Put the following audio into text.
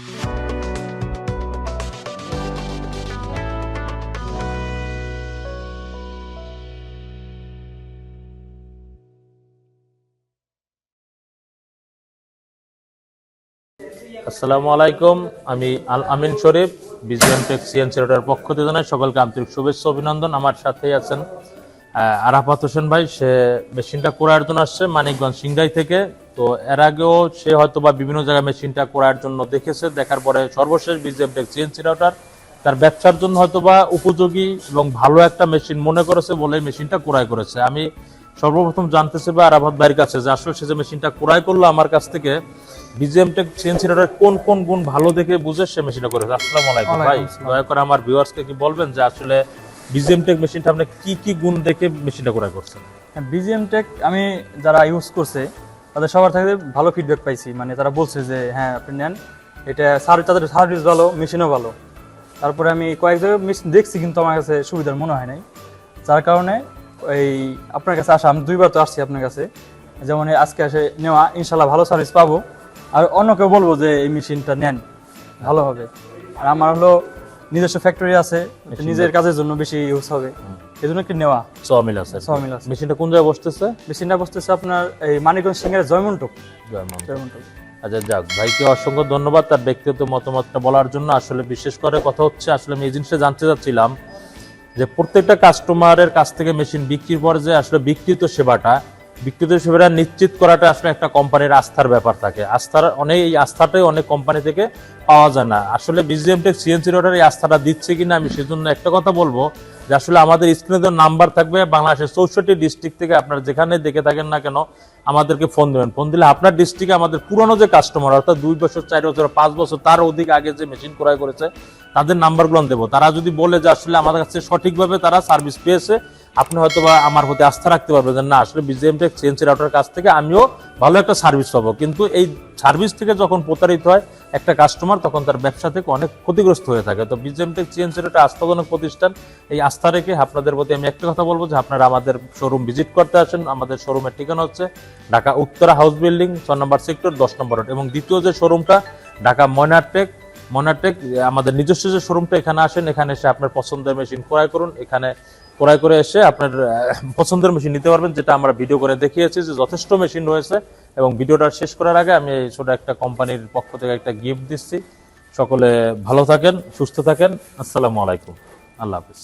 আসসালামু আলাইকুম, আমি আল আমিন শরীফ, বিজিএম টেক রোডের পক্ষ থেকে জানাই সকলকে আন্তরিক শুভেচ্ছা, অভিনন্দন। আমার সাথেই আছেন আরাফাত হোসেন ভাই, সে মেশিনটা করার জন্য আসছে, মানিকগঞ্জ সিংড়াই থেকে। তো এর আগেও সে হয়তো বা বিভিন্ন জায়গায় মেশিনটা করার জন্য দেখেছে। দেখার পরে সর্বশেষ বিজিএম টেক সিএনসি রাউটার তার ব্যবসার জন্য হয়তো বা উপযোগী এবং ভালো একটা মেশিন মনে করেছে বলে মেশিনটা ক্রয় করেছে। আমি সর্বপ্রথম জানতে চাইব আরাফাত ভাইয়ের কাছে যে আসলে সে যে মেশিনটা ক্রয় করল আমার কাছ থেকে বিজিএম টেক সিএনসি রাউটার কোন কোন গুণ ভালো দেখে বুঝে সে মেশিনটা করেছে। আসসালামু আলাইকুম ভাই। দয়া করে আমার ভিউয়ার্সকে কি বলবেন যে আসলে বিজিএম টেক মেশিনটা আপনি কি কি গুণ দেখে মেশিনটা ক্রয় করছেন? বিজিএম টেক আমি যারা ইউজ করছে তাদের সবার থেকে ভালো ফিডব্যাক পাইছি। মানে তারা বলছে যে হ্যাঁ আপনি নেন। এটা সার্ভিস তাদের সার্ভিস ভালো মেশিনও ভালো। তারপরে আমি কয়েক জায়গায় মেশিন দেখছি কিন্তু আমার কাছে সুবিধার মনে হয় নাই। যার কারণে এই আপনার কাছে আসা আমি দুইবার তো আসছি আপনার কাছে। যেমন আজকে এসে নেওয়া ইনশাল্লাহ ভালো সার্ভিস পাবো। আর অন্যকেও বলব যে এই মেশিনটা নেন ভালো হবে। আর আমার হলো নিজস্ব ফ্যাক্টরি আছে নিজের কাজের জন্য বেশি ইউজ হবে। এই জন্য কি নেওয়া? সমিল আছে সমিল আছে। মেশিনটা কোন জায়গায় বসতেছে? মেশিনটা বসতেছে আপনার এই মানিকগঞ্জ সিংহের জয়মন্টক জয়মান। জয়মন্টক আচ্ছা যাক ভাইকে অসংখ্য ধন্যবাদ তার ব্যক্তিগত মতামতটা বলার জন্য। আসলে বিশেষ করে কথা হচ্ছে আসলে আমি এই জিনিসটা জানতে চাচ্ছিলাম যে প্রত্যেকটা কাস্টমারের কাছ থেকে মেশিন বিক্রির পর যে আসলে বিক্রিত সেবাটা বিক্রিত সেবাটা নিশ্চিত করাটা আসলে একটা কোম্পানির আস্থার ব্যাপার থাকে। আস্থার অনেক এই আস্থাটাই অনেক কোম্পানি থেকে পাওয়া যায় না। আসলে বিজিএম টেক সিএনসি রোডের এই আস্থাটা দিচ্ছে কিনা আমি সেজন্য একটা কথা বলব। যে আসলে আমাদের স্ক্রিনে নাম্বার থাকবে, বাংলাদেশের চৌষট্টি ডিস্ট্রিক্ট থেকে আপনারা যেখানে দেখে থাকেন না কেন, আমাদেরকে ফোন দেবেন। ফোন দিলে আপনার ডিস্ট্রিক্টে আমাদের পুরনো যে কাস্টমার অর্থাৎ দুই বছর, চার বছর, পাঁচ বছর, তার অধিক আগে যে মেশিন ক্রয় করেছে, তাদের নাম্বারগুলো দেবো। তারা যদি বলে যে আসলে আমাদের কাছে সঠিকভাবে তারা সার্ভিস পেয়েছে, আপনি হয়তো বা আমার প্রতি আস্থা রাখতে পারবেন না, আসলে বিজিএম টেক সিএনসি রাউটার কাছ থেকে আমিও ভালো একটা সার্ভিস পাবো। কিন্তু এই সার্ভিস থেকে যখন প্রতারিত হয় একটা কাস্টমার তখন তার ব্যবসা থেকে অনেক ক্ষতিগ্রস্ত হয়ে থাকে। তো বিজিএম টেক সিএনসি একটা আস্থাজনক প্রতিষ্ঠান, এই আস্থা রেখে আপনাদের প্রতি আমি একটা কথা বলব যে আপনারা আমাদের শোরুম ভিজিট করতে আসেন। আমাদের শোরুমের ঠিকানা হচ্ছে ঢাকা উত্তরা হাউস বিল্ডিং ছয় নম্বর সেক্টর দশ নম্বর রোড এবং দ্বিতীয় যে শোরুমটা ঢাকা ময়নারটেক মনাটেক আমাদের নিজস্ব যে শোরুমটা এখানে আসেন, এখানে এসে আপনার পছন্দের মেশিন ক্রয় করুন। এখানে ক্রয় করে এসে আপনার পছন্দের মেশিন নিতে পারবেন, যেটা আমরা ভিডিও করে দেখিয়েছি যে যথেষ্ট মেশিন রয়েছে। এবং ভিডিওটা শেষ করার আগে আমি ছোট একটা কোম্পানির পক্ষ থেকে একটা গিফট দিচ্ছি। সকলে ভালো থাকেন, সুস্থ থাকেন। আসসালামু আলাইকুম। আল্লাহ হাফিজ।